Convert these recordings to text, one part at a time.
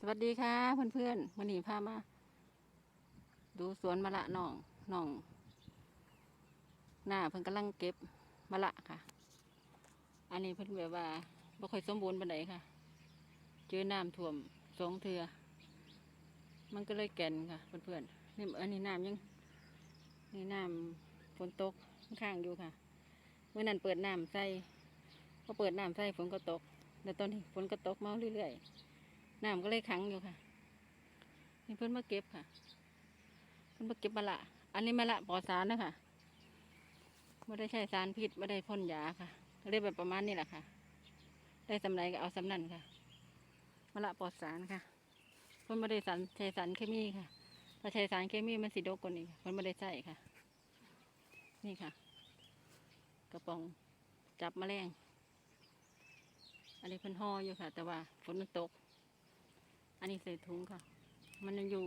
สวัสดีค่ะเพื่อนๆวันนี้พามา ดูสวนมะละน้องน้อง หน้าเพิ่นกำลังเก็บมะละค่ะ อันนี้เพิ่นแบบว่าบ่ค่อยสมบูรณ์ปานใดค่ะ เจอน้ำท่วมสองเทือมันก็เลยแก่นค่ะเพื่อนๆนี่อันนี้น้ำยังนี่น้ำฝนตกข้างอยู่ค่ะ เมื่อนั้นเปิดน้ำใส่พอเปิดน้ำใส่ฝนก็ตกแล้วตอนนี้ฝนก็ตกมาเรื่อยๆ น้ำก็เลยขังอยู่ค่ะ นี่เพิ่อนมาเก็บค่ะ เพิ่อนมาเก็บมะละ อันนี้มะละปลอดสารนะคะไม่ได้ใช้สารพิษไม่ได้พ่นยาค่ะเลยแบบประมาณนี้แหละค่ะ ได้สำไรก็เอาสำนันค่ะมะละปลอดสารค่ะ เพิ่อนไม่ได้สารใช้สารเคมีค่ะ ถ้าใช้สารเคมีมันสิโดกกว่านี้เพิ่อนไม่ได้ใช้ค่ะ นี่ค่ะ กระป๋องจับแมลงอันนี้เพิ่นห่ออยู่ค่ะ แต่ว่าฝนมันตก อันนี้ใส่ถุงค่ะ มันยังอยู่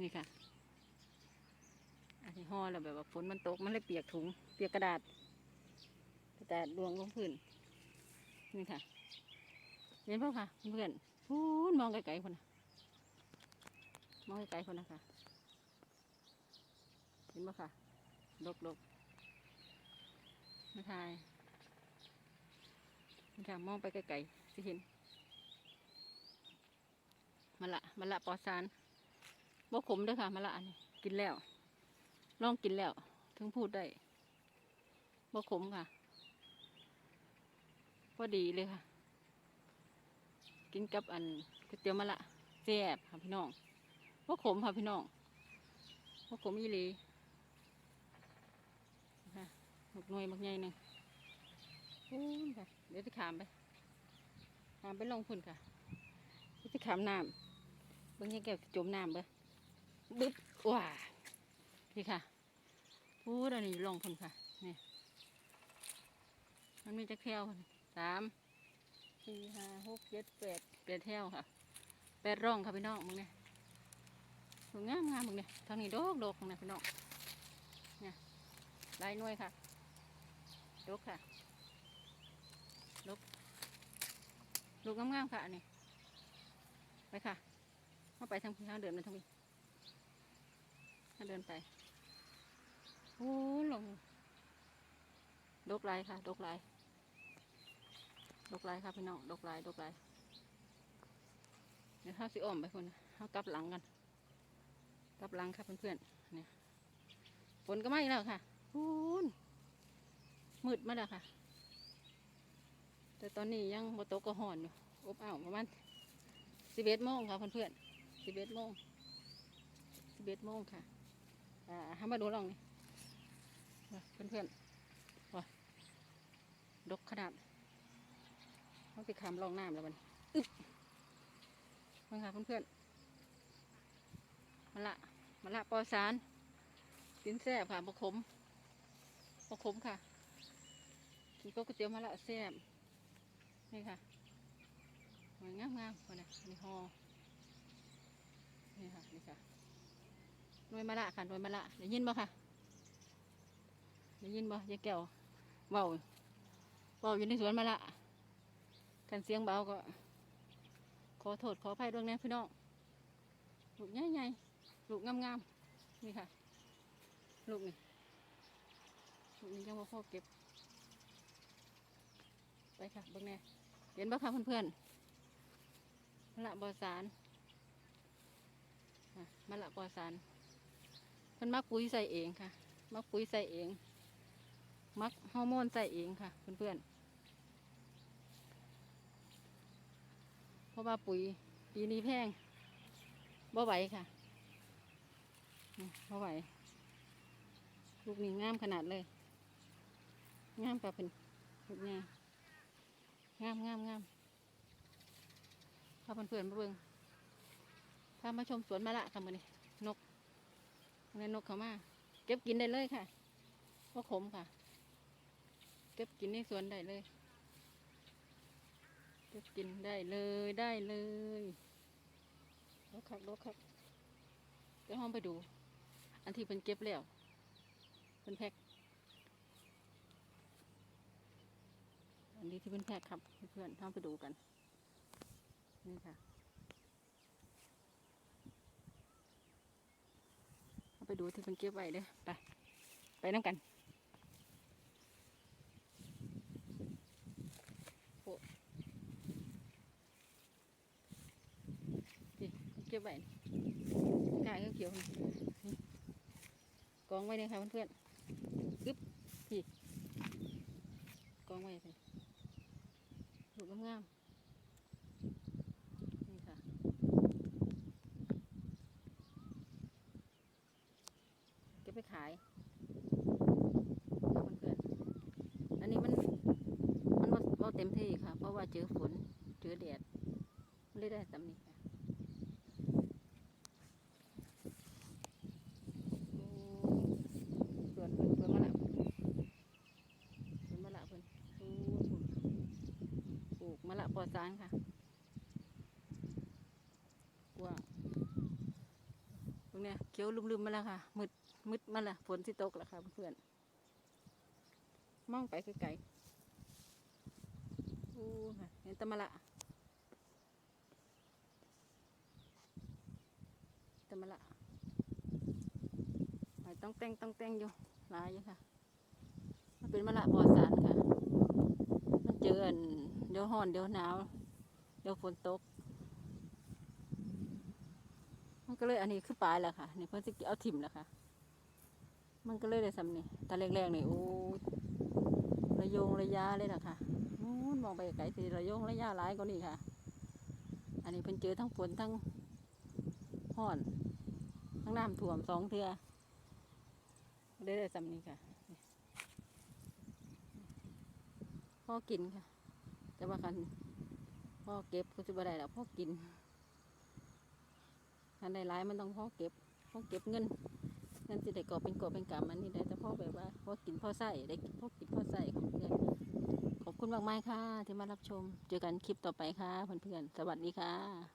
นี่ค่ะ อันนี้ห่อแล้วแบบว่าฝนมันตก มันเลยเปียกถุง เปียกกระดาษ กระดาษดวงลงพื้น นี่ค่ะ เห็นเปล่าค่ะ เพื่อนพูนมองไกลๆคนนะมองไกลๆคนนะคะ เห็นเปล่าค่ะลกๆมาทายนี่ค่ะ มองไปไกลๆสิเห็น มะละมะละปอดสารบ่ขมเด้วยค่ะมะละอันนี้กินแล้วลองกินแล้ว ถึงพูดได้บ่ขมค่ะพอดีเลยค่ะ กินกับอันก๋วยเตี๋ยวมะละแซ่บค่ะพี่น้องบ่ขมค่ะพี่น้องบ่ขมอีหลีค่ะหมกหน่วยหมกใหญ่หนึ่งโอ้ยค่ะ เดี๋ยวจะขามไปขามไปลงพุ่นค่ะเดี๋ยวจะขามน้ำ เบิ่งยังแก้วจมน้ำเบ้อบึ๊บว้าพี่ค่ะพูดอันนี้ลงคนค่ะนี่มันมีจะแถวพุ่นสามสี่ห้าหกเจ็ดแปดแปดแถวค่ะแปดร่องค่ะพี่น้องมึงเนี่ยสวยงามงามมึงเนี่ยทางนี้โดกโดกมึงเนี่ยพี่น้องเนี่ยลายหน่วยค่ะดกค่ะดกลูกงามๆค่ะอันนี้ไปค่ะ เข้าไปทางพี่เขาเดินไปทางพี่เขาเดินไป โอ้ลงดกลายค่ะ ดกลายดกลายค่ะพี่น้องดกลายดกลายเดี๋ยวเขาสิอ้อมไปคนเขากลับหลังกัน กลับหลังค่ะเพื่อนๆเนี่ยฝนก็ไม่แล้วค่ะพูนมืดมาแล้วค่ะ แต่ตอนนี้ยังบตกก็ห่อนอยู่อบอ้าวประมาณสิบเอ็ดโมงค่ะเพื่อนๆ สิบเอ็ดโมงสิบเอ็ดโมงค่ะ อ่าให้มาดูลองนี่ว่าเพื่อนว่าดกขนาดเขาไปขามลองน้ำแล้วมันอึ๊บมาค่ะเพื่อนๆมาละมาละปอสารกินแซ่บค่ะบะขมบะขมค่ะกินก๋วยเตี๋ยวมาละแซ่บนี่ค่ะสวยงามงามคนน่ะนี่ฮอ นี่ค่ะนี่ค่ะหน่วยมะละค่ะหน่วยมะละได้ยินบ่ค่ะได้ยินบ่ยายแก้วเบาเบาอยู่ในสวนมะละกันเสียงเบาก็ ขอโทษขออภัยด้วยนะพี่น้องลูกใหญ่ๆลูกงามๆนี่ค่ะ ลูกนี่ลูกนี้ยังบ่พอเก็บ ไปค่ะเบิ่งแน่เห็นบ่ค่ะเพื่อนๆมะละปอสาร อะมะละปอสารเพิ่นมักปุ๋ยใส่เองค่ะมักปุ๋ยใส่เอง มักฮอร์โมนใส่เองค่ะ เพื่อนๆเพราะว่าปุ๋ยปีนี้แพงบ่ไหวค่ะบ่ไหวลูกนี้งามขนาดเลยงามกับเป็นลูกงามงามงามงามพาเพื่อนๆมาเบิ่ง พามาชมสวนมะละค่ะมือนี้นกเงินนกเขามาเก็บกินได้เลยค่ะว่าขมค่ะ เก็บกินในสวนได้เลย เก็บกินได้เลยได้เลยรกคักรกคักเดี๋ยวห้องไปดู อันที่เป็นเก็บแล้วเป็นแพ็คอันนี้ที่เป็นแพ็คครับเพื่อนๆห้องไปดูกัน นี่ค่ะ ไปดูที่เพิ่นเก็บไว้เด้อไปไปน้ำกันโอ้นี่เก็บไว้นี่กายเขียวๆกองไว้เลยค่ะเพื่อนๆอึ๊บพี่กองไว้เลยลูกงามๆนี่ค่ะ เก็บไปขายค่ะเพื่อนๆอันนี้มัน มันว่าว่าเต็ มที่ค่ะ เพราะว่าเจอฝนเจอแดดไมันเลยได้ตำนี้ค่ะโอ้สวนเพิ่นสวนมะละสวนมะละเพิ่นโอ้ปลูกมะละปอดสารค่ะกว้างตรงเนี้ยเขียวลืมๆมาแล้วค่ะมืดมืดมาละฝนสิตกแล้วค่ะเพื่อนมองไปไกลๆ อ้เห็นตะมะละตะมะละหอยต้องแต่งต้องแต่งอยู่ลายอยู่ค่ะ มันเป็นมะละปอดสารค่ะ มันเจอเดี๋ยวห้อนเดี๋ยวหนาว เดี๋ยวฝนตก มันก็เลยอันนี้คือปลายแล้วค่ะ นี่เพิ่นสิเอาถิ่มแล้วค่ะ มันก็เลยได้สำนี่ตาแรกๆนี่โอ้ยระยงระยะเลยนะคะ นู้นมองไปไกลสิระโยงระยะหลายกว่านี้ค่ะ อันนี้เพิ่นเจอทั้งฝนทั้งห้อน ทั้งน้ำท่วมสองเทือเลยได้สำนี่ค่ะพ่อกินค่ะแต่ว่าคันพ่อเก็บก็จะบ่ได้แล้วพ่อกินคันได้หลายมันต้องพ่อเก็บพ่อเก็บเงินนั่นสิได้กอบเป็นกอบเป็นกำมันนี่ได้แต่พ่อแบบว่าพ่อกินพ่อใส่ได้พ่อกินพ่อใส่ของเพื่อน คุณมากมายค่ะที่มารับชม เจอกันคลิปต่อไปค่ะเพื่อนๆ สวัสดีค่ะ